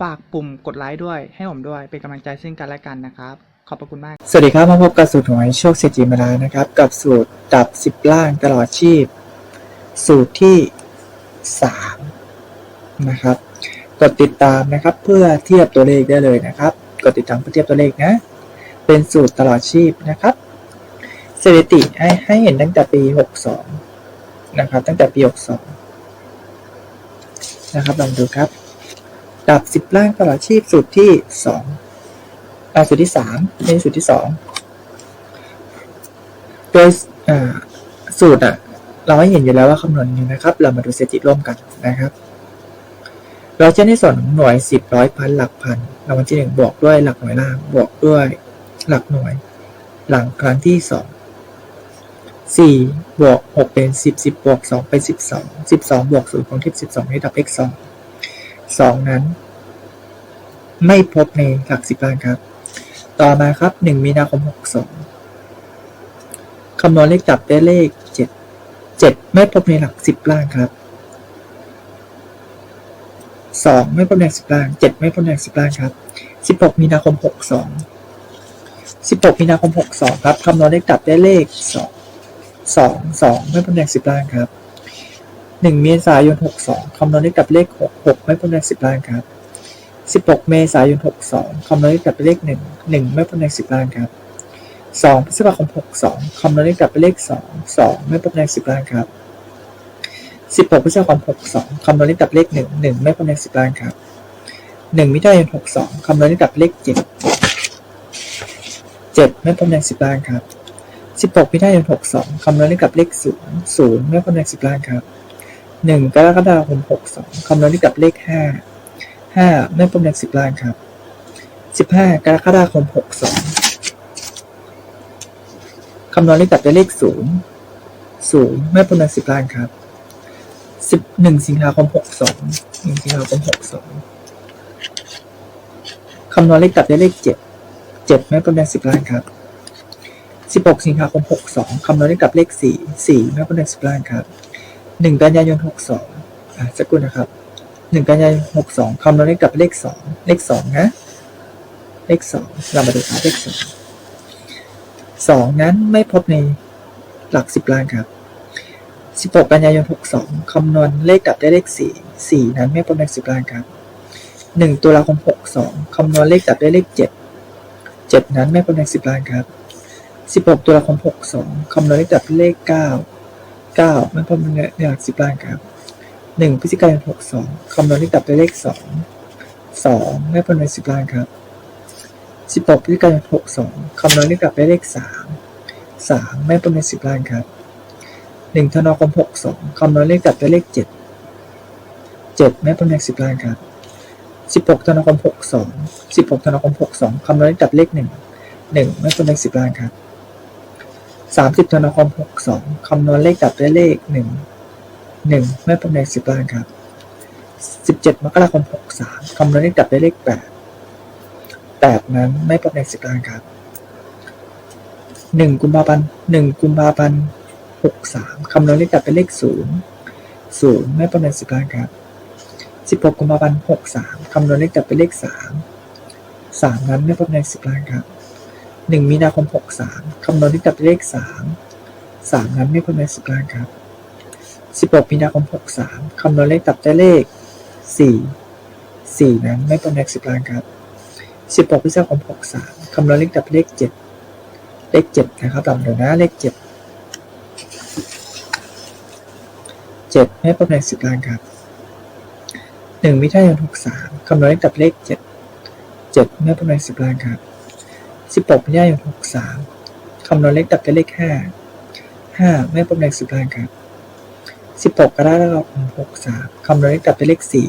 ฝากปุ่มกดไลค์ด้วยให้ผมด้วยเป็นกำลังใจซึ่งกันและกันนะครับ ขอบพระคุณมาก สวัสดีครับมาพบกับสูตรหวยโชคเศรษฐีมาลานะครับ กับสูตรดับสิบล่างตลอดชีพ สูตรที่สามนะครับ กดติดตามนะครับเพื่อเทียบตัวเลขได้เลยนะครับ กดติดตามเพื่อเทียบตัวเลขนะ เป็นสูตรตลอดชีพนะครับสถิติให้ให้เห็นตั้งแต่ปี 62 นะครับ ตั้งแต่ปี 62 นะครับลองดูครับ ดับสิบล่างตลอดชีพสูตรที่สองอ่าสูตรที่สามเป็นสูตรที่สองโดยสูตรอะ เราให้เห็นอยู่แล้วว่าคำนวณยู่นะครับ เรามาดูสถิติร่วมกันนะครับ เราจะในส่วนหน่วยสิบร้อยพันหลักพันรางวัลที่หนึ่งบวกด้วยหลักหน่วยล่างบวกด้วยหลักหน่วย หลังครั้งที่สองสี่บวกหกเป็นสิบสิบบวกสองเป็นสิบสองสิบสองบวกศูนย์ของที่สิบสองให้ดับ x สอง สองนั้น ไม่พบในหลักสิบล้านครับ ต่อมาครับหนึ่งมีนาคมหกสองคำนวณเลขจับได้เลขเจ็ดเจ็ดไม่พบในหลักสิบล้านครับสองไม่พบในหลักสิบล้านเจ็ดไม่พบในหลักสิบล้านครับสิบหกมีนาคมหกสองสิบหกมีนาคมหกสองครับคำนวณเลขจับได้เลขสองสองสองไม่พบในหลักสิบล้านครับ หนึ่งเมษายนหกสองคำนวณได้กับเลขหกหกไม่พ้นจานสิบล้านครับสิบหกเมษายนหกสองคำนวณได้กับเลขหนึ่งหนึ่งไม่พ้นจานสิบล้านครับสองพฤษภาคมหกสองคำนวณได้กับเลขสองสองไม่พ้นจานสิบล้านครับสิบหกพฤษภาคมหกสองคำนวณได้กับเลขหนึ่งหนึ่งไม่พ้นจานสิบล้านครับหนึ่งมิถุนายนหกสองคำนวณได้กับเลขเจ็ดเจ็ดไม่พ้นจานสิบล้านครับสิบหกมิถุนายนหกสองคำนวณได้กับเลขศูนย์ศูนย์ไม่พ้นจานสิบล้านครับ 1กรกฎาคม62คำนวณเลขกลับเลข5ห้าไม่พบในสิบล้านครับสิบห้ากรกฎาคมหกสองคำนวณเลขตัดด้วยเลขศูนย์ศูนย์ไม่พบในสิบล้านครับสิบหนึ่งสิงหาคมหกสองหนึ่งสิงหาคมหกสองคำนวณเลขตัดด้เลขเจ็ดเจ็ดไม่พบในสิบล้านครับสิบหกสิงหาคมหกสองคำนวณเลขกับเลขสี่สี่ไม่พบในสิบล้านครับ หนึ่งกันยายนหกสองอะสักครู่นะครับหนึ่งกันยายนหกสองคำนวณเลขกับเลขสองเลขสองนะ เลขสองเรามาดูครับเลขสองสองนั้นไม่พบในหลักสิบล้านครับสิบหกกันยายนหกสองคำนวณเลขกับได้เลขสี่สี่นั้นไม่พบในสิบล้านครับหนึ่งตุลาคมหกสองคำนวณเลขกับได้เลขเจ็ดเจ็ดนั้นไม่พบในสิบล้านครับสิบหกตุลาคมหกสองคำนวณเลขกับเลขเก้า เก้าไม่พบในหลักสิบล้านครับหนึ่งพฤศจิกายนหกสองคำนวณเลขดับด้วเลขสองสองไม่พบในสิบล้านครับสิบหกพฤศจิกายนหกสองคำนวณเลขดับด้วเลขสามสามไม่พบในสิบล้านครับหนึ่งธันวาคมหกสองคำนวณเลขดับด้วเลขเจ็ดเจ็ดไม่พบในสิบล้านครับสิบหกธันวาคมหกสองสิบหกธันวาคมหกสองคำนวณเลขดับเลขหนึ่งหนึ่งไม่พบในสิบล้านครับ สามสิบธนาคมหกสองคำนวณเลขดับด้วยเลขหนึ่งหนึ่งไม่พบในสิบล้านครับสิบเจ็ดมกราคมหกสามคำนวณเลขดับด้เลขแปดแปดนั้นไม่พบในสิบล้านครับหนึ่งกุมภาพันธ์หนึ่งกุมภาพันธ์หกสามคำนวณเลขดับเป็นเลขศูนย์ศูนย์ไม่พบในสิบล้านครับสิบหกกุมภาพันธ์หกสามคำนวณเลขดับเป็นเลขสามสามนั้นไม่พบในสิบล้านครับ หนึ่งมีนาคมหกสามคำนวณเลขดับเป็นเลขสามสามนั้นไม่พบในสิบล้านครับ16มีนาคม63คำนวณเลขตับได้เลข4 4นั้นไม่เป็นเลข10ล้านครับ16พฤษภาคม63คำนวณเลขตับเลข7เลข7นะครับลำเดี๋ยวนะเลข7เจ็ดไม่พบในสิบล้านครับหนึ่งมิถุนายนหกสามคำนวณเลขกับเลขเจ็ดเจ็ดไม่พบในสิบล้านครับ สิบหกมิถุนายนหกสามคำนวณเลขกับเลขห้าห้าไม่พบในสิบล้านครับสิบหกกรกฎาคมหกสามคำนวณเลขกับเลขสี่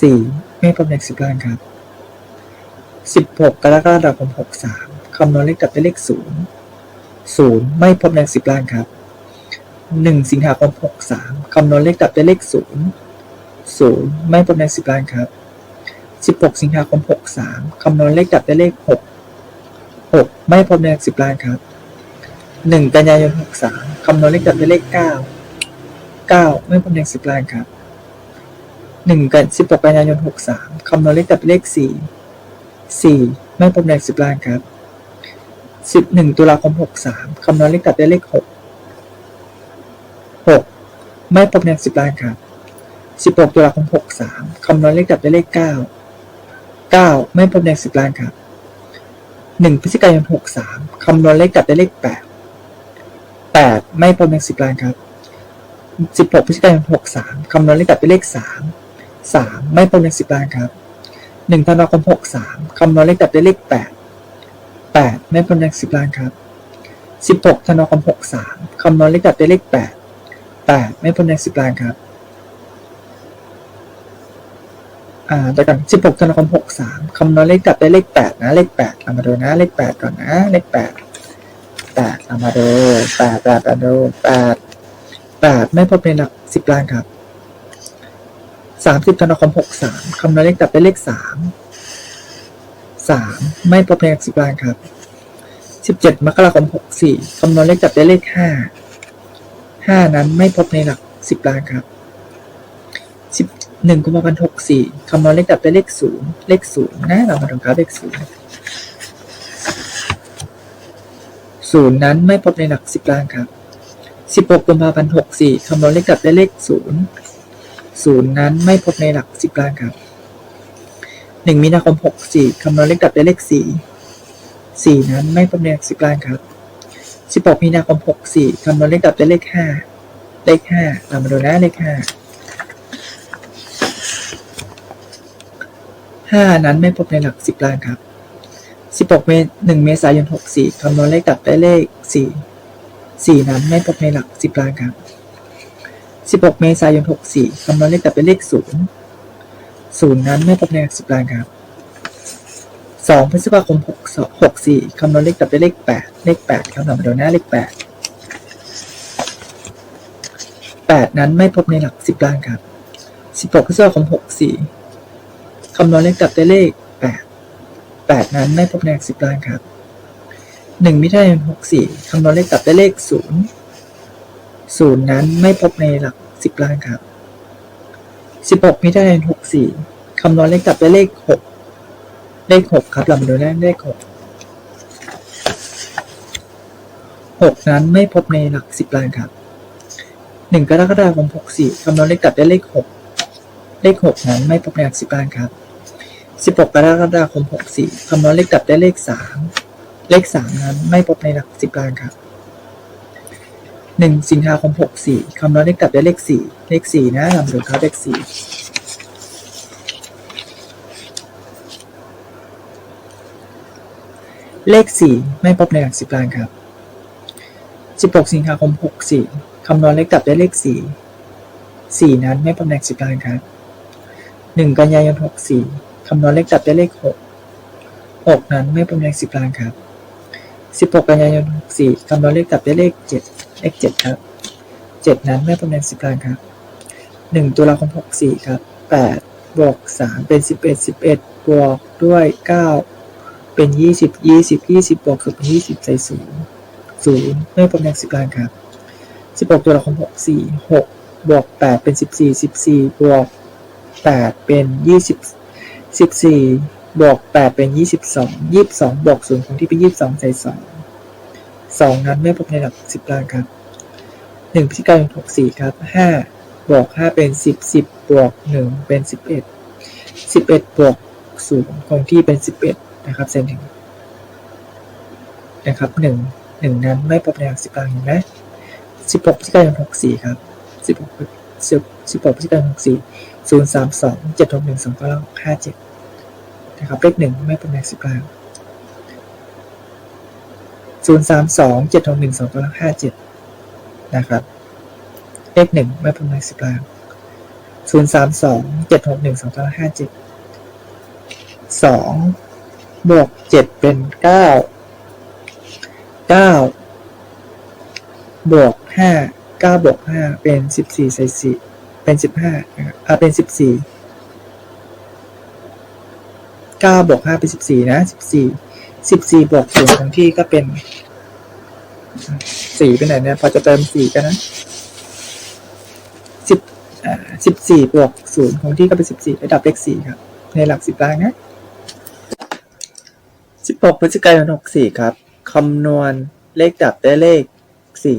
สี่ไม่พบในสิบล้านครับสิบหกกรกฎาคมหกสามคำนวณเลขกับเลขศูนย์ศูนย์ไม่พบในสิบล้านครับหนึ่งสิงหาคมหกสามคำนวณเลขดับด้วยเลขศูนย์ศูนย์ไม่พบในสิบล้านครับ สิบหกสิงหาคมหกสามคำนวณเลขดับได้เลขหกหกไม่พบในสิบล้านครับหนึ่งกันยายนหกสามคำนวณเลขดับได้เลขเก้าเก้าไม่พบในสิบล้านครับหนึ่งกันสิบหกกันยายนหกสามคำนวณเลขดับด้เลขสี่สี่ไม่พบในสิบล้านครับสิบหนึ่งตุลาคมหกสามคำนวณเลขดับได้เลขหกหกไม่พบในสิบล้านครับสิบหกตุลาคมหกสามคำนวณเลขดับได้เลขเก้า เก้าไม่พบในสิบล้านครับหนึ่งพฤศจิกายนหกสามคำนวณเลขดับด้เลขแปดแปดไม่พบในสิบล้านครับสิบหกพฤศจิกายนหกสามคำนวณเลขดับด้เลขสามสามไม่พบในสิบล้านครับหนึ่งธันวาคมหกสามคำนวณเลขดับด้เลขแปดแปดไม่พบในสิบล้านครับสิบหกธันวาคมหกสามคำนวณเลขดับด้เลขแปดแปดไม่พ้นในสิบล้านครับ อ่าแต่ก่อนสิบหกธันวาคมหกสามคำนวณเลขดับได้เลขแปดนะ เลขแปดเรามาดูนะ เลขแปดก่อนนะ เลขแปดแปดเรามาดูแปดแปดเราดูแปดแปดไม่พบในหลักสิบล้านครับสามสิบธันวาคมหกสามคำนวณเลขดับได้เลขสามสามไม่พบในหลักสิบล้านครับสิบเจ็ดมกราคมหกสี่คำนวณเลขจับได้เลขห้าห้านั้นไม่พบในหลักสิบล้านครับ หนึ่งกุมภาพันธ์หกสี่คำนวณเลขจับได้เลขศูนย์เลขศูนย์นะเรามาดูครับเลขศูนย์ศูนย์นั้นไม่พบในหลักสิบล้านครับสิบหกกุมภาพันธ์หกสี่คำนวณเลขจับได้เลขศูนย์ศูนย์นั้นไม่พบในหลักสิบล้านครับหนึ่งมีนาคมหกสี่คำนวณเลขจับได้เลขสี่สี่นั้นไม่พบในหลักสิบล้านครับสิบหกมีนาคมหกสี่คำนวณเลขดับได้เลขห้าเลขห้าเรามาดูนะเลขห้า ห้านั้นไม่พบในหลักสิบล้านครับสิบหกเมหนึ่งเมษายนหกสี่คำนวณเลขดับได้เลขสี่สี่นั้นไม่พบในหลักสิบล้านครับสิบหกเมษายนหกสี่คำนวณเลขดับได้เลขศูนย์ศูนย์นั้นไม่พบในหลักสิบล้านครับสองพฤษภาคมหกหกสี่คำนวณเลขดับด้วยเลขแปดเลขแปดครับเรามาดูหน้าเลขแปดแปดนั้นไม่พบในหลักสิบล้านครับสิบหกพฤษภาคมหกสี่ คำนวณเลขดับด้วเลขแปดแปดนั้นไม่พบในหลักสิบล้านครับหนึ่งมิถุนายนหกสี่คำนวณเลขดับด้วเลขศูนย์ศูนย์นั้นไม่พบในหลักสิบล้านครับสิบหกมิถุนายนหกสี่คำนวณเลขดับด้วเลขหกเลขหกครับเราดูเลขเลขหกหกนั้นไม่พบในหลักสิบล้านครับหนึ่งกรกฎาคมหกสี่คำนวณเลขกลับได้เลขหกเลขหกนั้นไม่พบในหลักสิบล้านครับ สิบหกกรกฎาคมหกสี่คำนวณเลขกลับได้เลขสามเลขสามนั้นไม่พบในหลักสิบล้านครับหนึ่งสิงหาคมหกสี่คำนวณเลขกลับได้เลขสี่เลขสี่นะเรามาดูครับเลขสี่เลขสี่ไม่พบในหลักสิบล้านครับสิบหกสิงหาคมหกสี่คำนวณเลขกลับได้เลขสี่สี่นั้นไม่พบในหลักสิบล้านครับหนึ่งกันยายนหกสี่ คำนวณเลขกลับได้เลขหกหกนั้นไม่พบในหลักสิบล้านครับสิบหกกันยายนหกสี่คำนวณเลขกลับได้เลขเจ็ดเลขเจ็ดครับเจ็ดนั้นไม่พบในหลักสิบล้านครับหนึ่งตุลาคมหกสี่ครับแปดบวกสามเป็นสิบเอ็ดสิบเอ็ดบวกด้วยเก้าเป็นยี่สิบยี่สิบยี่สิบบวกกับยี่สิบใส่ศูนย์ศูนย์ไม่พบในสิบล้านครับสิบหกตัวละครหกสี่หกบวกแปดเป็นสิบสี่สิบสี่บวกแปดเป็นยี่สิบ สิบสี่บวกแปดเป็นยี่สิบสองยี่สิบสองบวกศูนย์ของที่เป็นยี่สิบสองใส่สองสองนั้นไม่พบในหลักสิบล้านครับหนึ่งพฤศจิกายนหกสี่ครับห้าบวกห้าเป็นสิบสิบบวกหนึ่งเป็นสิบเอ็ดสิบเอ็ดบวกศูนย์คงที่เป็นสิบเอ็ดนะครับเซนหนึ่งนะครับหนึ่งหนึ่งนั้นไม่พบในหลักสิบล้านเห็นไหมสิบหกพฤศจิกายนหกสี่ครับสิบหก สิบสิบหกพฤศจิกายนหกสี่ศูนย์สามสองเจ็ดหกหนึ่งสองเก้าห้าเจ็ดนะครับเลขหนึ่งไม่เป็นแม็กสิบล้านศูนย์สามสองเจ็ดหกหนึ่งสองเก้าห้าเจ็ดนะครับเลขหนึ่งไม่เป็นแม็กสิบล้านศูนย์สามสองเจ็ดหกหนึ่งสองเก้าห้าเจ็ดสองบวกเจ็ดเป็นเก้าเก้าบวกห้า เก้าบวกห้าเป็นสิบสี่ใส่สี่เป็นสิบห้านะครับอ่าเป็นสิบสี่เก้าบวกห้าเป็นสิบสี่นะสิบสี่สิบสี่บวกศูนย์ของที่ก็เป็นสี่ไปไหนเนี่ยพอจะเติมสี่กันนะสิบอ่าสิบสี่บวกศูนย์ของที่ก็เป็นสิบสี่ระดับเลขสี่ครับ ในหลักสิบล้านนะสิบหกพฤศจิกายนหกสี่ครับคำนวณเลขดับได้เลขสี่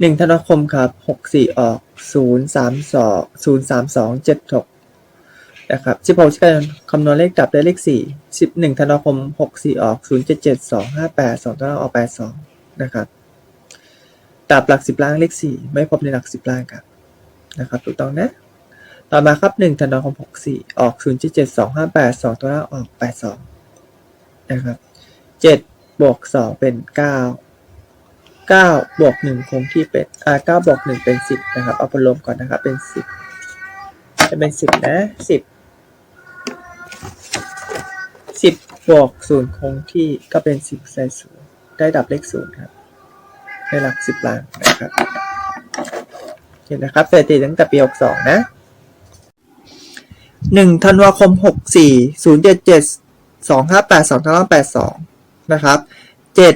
หนึ่งธันวาคมครับหกสี่ออกศูนย์สามสองศูนย์สามสองเจ็ดหกนะครับสิบหกพฤศจิกายนคำนวณเลขดับได้เลขสี่สิบหนึ่งธันวาคมหกสี่ออกศูนย์เจ็ดเจ็ดสองห้าแปดสองตัวเราออกแปดสองนะครับดับหลักสิบล้านเลขสี่ไม่พบในหลักสิบล้านครับนะครับถูกต้องนะต่อมาครับหนึ่งธันวาคมหกสี่ออกศูนย์เจ็ดเจ็ดสองห้าแปดสองตัวล่างออกแปดสองนะครับเจ็ดบวกสองเป็นเก้า เก้าบวกหนึ่งคงที่เป็นอ่าเก้าบวกหนึ่งเป็นสิบนะครับ เอาผลรวมก่อนนะครับ เป็นสิบจะเป็นสิบนะสิบสิบบวกศูนย์คงที่ก็เป็นสิบใส่ศูนย์ได้ดับเลขศูนย์ครับในหลักสิบล้านนะครับเห็นนะครับสถิติตั้งแต่ปีหกสองนะหนึ่งธันวาคมหกสี่ศูนย์เจ็ดเจ็ดสองห้าแปดสองห้าแปดสองนะครับเจ็ด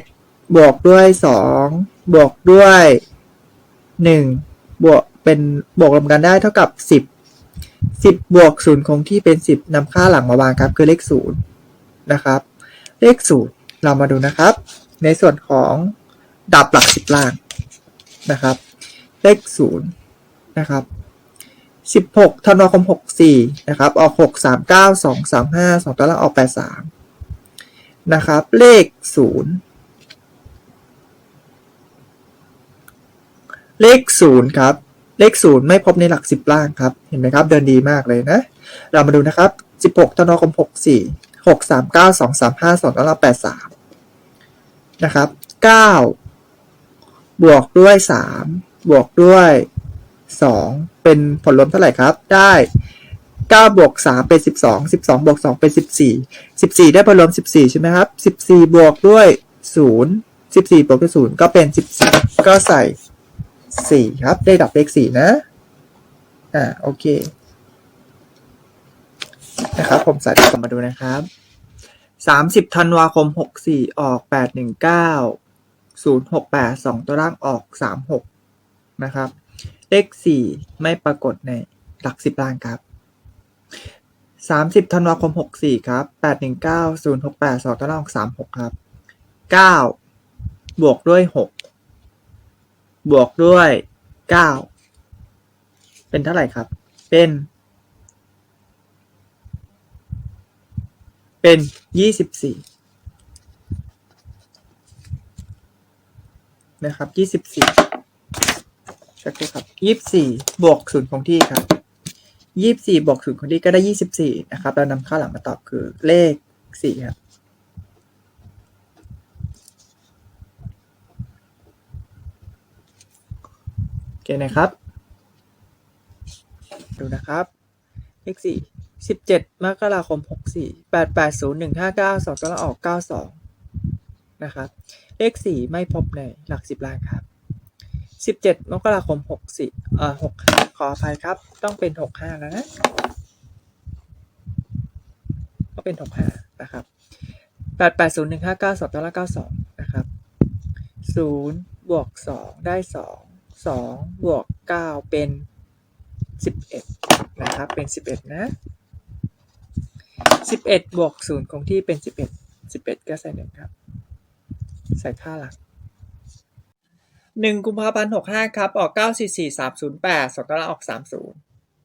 บวกด้วยสองบวกด้วยหนึ่งบวกเป็นบวกรวมกันได้เท่ากับสิบสิบบวกศูนย์คงที่เป็นสิบนำค่าหลังมาวางครับ คือเลขศูนย์นะครับ เลขศูนย์เรามาดูนะครับ ในส่วนของดับหลักสิบล่างนะครับ เลขศูนย์นะครับสิบหกธันวาคมหกสี่นะครับ ออกหกสามเก้าสองสามห้าสองตัวละออกแปดสามนะครับ เลขศูนย์ เลขศูนย์ครับ เลขศูนย์ไม่พบในหลักสิบล่างครับ เห็นไหมครับ เดินดีมากเลยนะ เรามาดูนะครับสิบหกธันวาคมหกสี่หกสามเก้าสองสามห้าสองตัวละแปดสามนะครับเก้าบวกด้วยสามบวกด้วยสองเป็นผลรวมเท่าไหร่ครับ ได้เก้าบวกสามเป็นสิบสองสิบสองบวกสองเป็นสิบสี่สิบสี่ได้ผลรวมสิบสี่ใช่ไหมครับสิบสี่บวกด้วยศูนย์สิบสี่บวกด้วยศูนย์ก็เป็นสิบสี่ก็ใส่ สี่ครับ ได้ดับเลขสี่นะ อ่า โอเค นะครับ ผมใส่กลับมาดูนะครับสามสิบธันวาคมหกสี่ออกแปดหนึ่งเก้าศูนย์หกแปดสองตัวล่างออกสามหกนะครับ เลขสี่ไม่ปรากฏในหลักสิบล่างครับสามสิบธันวาคมหกสี่ครับแปดหนึ่งเก้าศูนย์หกแปดสองตัวล่างออกสามหกครับเก้าบวกด้วยหก บวกด้วยเก้าเป็นเท่าไหร่ครับ เป็น เป็นยี่สิบสี่นะครับยี่สิบสี่เช็คดูครับยี่สิบสี่บวกศูนย์คงที่ครับยี่สิบสี่บวกศูนย์คงที่ก็ได้ยี่สิบสี่นะครับ เรานำค่าหลังมาตอบคือเลขสี่ครับ โอเคนะครับ ดูนะครับ เลขสี่สิบเจ็ดมกราคมหกสี่แปดแปดศูนย์หนึ่งห้าเก้าสองตัวละออกเก้าสองนะครับ เลขสี่ไม่พบในหลักสิบล้านครับสิบเจ็ดมกราคมหกสี่เอ่อหกขออภัยครับ ต้องเป็นหกห้าแล้วนะก็เป็นหกห้านะครับแปดแปดศูนย์หนึ่งห้าเก้าสองตัวละเก้าสองนะครับศูนย์บวกสองได้สอง สองบวกเก้าเป็นสิบเอ็ดนะครับ เป็นสิบเอ็ดนะสิบเอ็ดบวกศูนย์คงที่เป็นสิบเอ็ดสิบเอ็ดก็ใส่หนึ่งครับ ใส่ค่าหลักหนึ่งกุมภาพันธ์หกห้าครับ ออกเก้าสี่สี่สามศูนย์แปดสองตาราออกสามศูนย์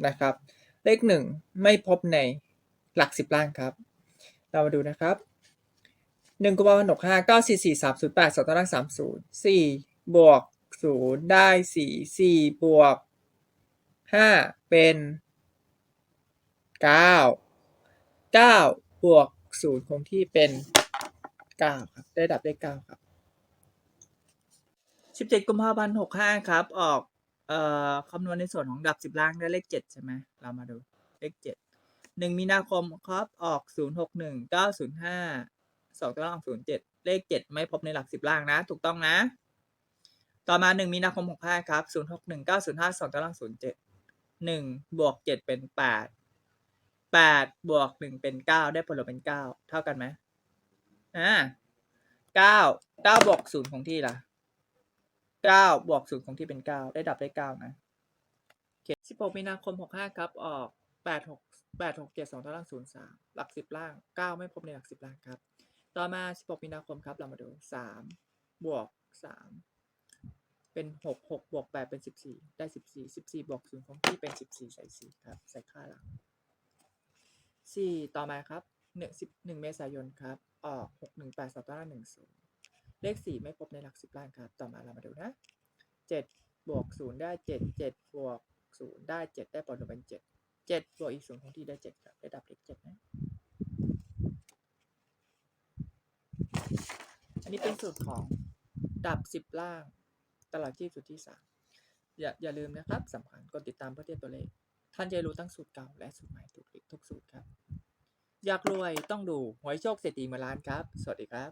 นะครับ เลขหนึ่งไม่พบในหลักสิบล่างครับ เรามาดูนะครับหนึ่งกุมภาพันธ์หกห้าเก้าสี่สี่สามศูนย์แปดสองตารางสามศูนย์สี่บวก ศูนย์ได้สี่สี่บวกห้าเป็นเก้าเก้าบวกศูนย์คงที่เป็นเก้าครับ ได้ดับได้เก้าครับสิบเจ็ดกุมภาพันธ์หกห้าครับ ออกเอ่อคำนวณในส่วนของดับสิบล่างได้เลขเจ็ดใช่ไหมเรามาดูเลขเจ็ดหนึ่งมีนาคมครับออกศูนย์หกหนึ่งเก้าศูนย์ห้าสองตัวล่างศูนย์เจ็ดเลขเจ็ดไม่พบในหลักสิบล่างนะ ถูกต้องนะ ต่อมาหนึ่งมีนาคมหกห้าครับศูนย์หกหนึ่งเก้าศูนย์ห้าสองตัวล่างศูนย์เจ็ดหนึ่งบวกเจ็ดเป็นแปดแปดบวกหนึ่งเป็นเก้าได้ผลลัพธ์เป็นเก้าเท่ากันไหมอ่าเก้าเก้าบวกศูนย์ของที่ล่ะเก้าบวกศูนย์ของที่เป็นเก้าได้ดับได้เก้านะสิบหกมีนาคมหกห้าครับ ออกแปดหกแปดหกเจ็ดสองตัวล่างศูนย์สามหลักสิบล่างเก้าไม่พบในหลักสิบล่างครับ ต่อมาสิบหกมีนาคมครับ เรามาดูสามบวกสาม เป็นหกหกบวกแปดเป็นสิบสี่ได้สิบสี่สิบสี่บวกศูนย์ของที่เป็นสิบสี่ใส่สี่ครับ ใส่ค่าหลังสี่ต่อมาครับหนึ่งสิบหนึ่งเมษายนครับ ออกหกหนึ่งแปดสองตัวหนึ่งศูนย์เลขสี่ไม่พบในหลักสิบล้านครับ ต่อมาเรามาดูนะเจ็ดบวกศูนย์ได้เจ็ดเจ็ดบวกศูนย์ได้เจ็ดได้ผลรวมเป็นเจ็ดเจ็ดบวกอีกศูนย์ของที่ได้เจ็ดครับได้ดับเลขเจ็ดนะอันนี้เป็นสูตรของดับสิบล่าง ตลาดที่สุดที่สามอย่าอย่าลืมนะครับสำคัญกดติดตามเพื่อเทียตัวเลข ท่านจะรู้ทั้งสูตรเก่าและสูตรใหม่ทุกทุกสูตรครับ อยากรวยต้องดูหวยโชคเศรษฐีมาล้านครับ สวัสดีครับ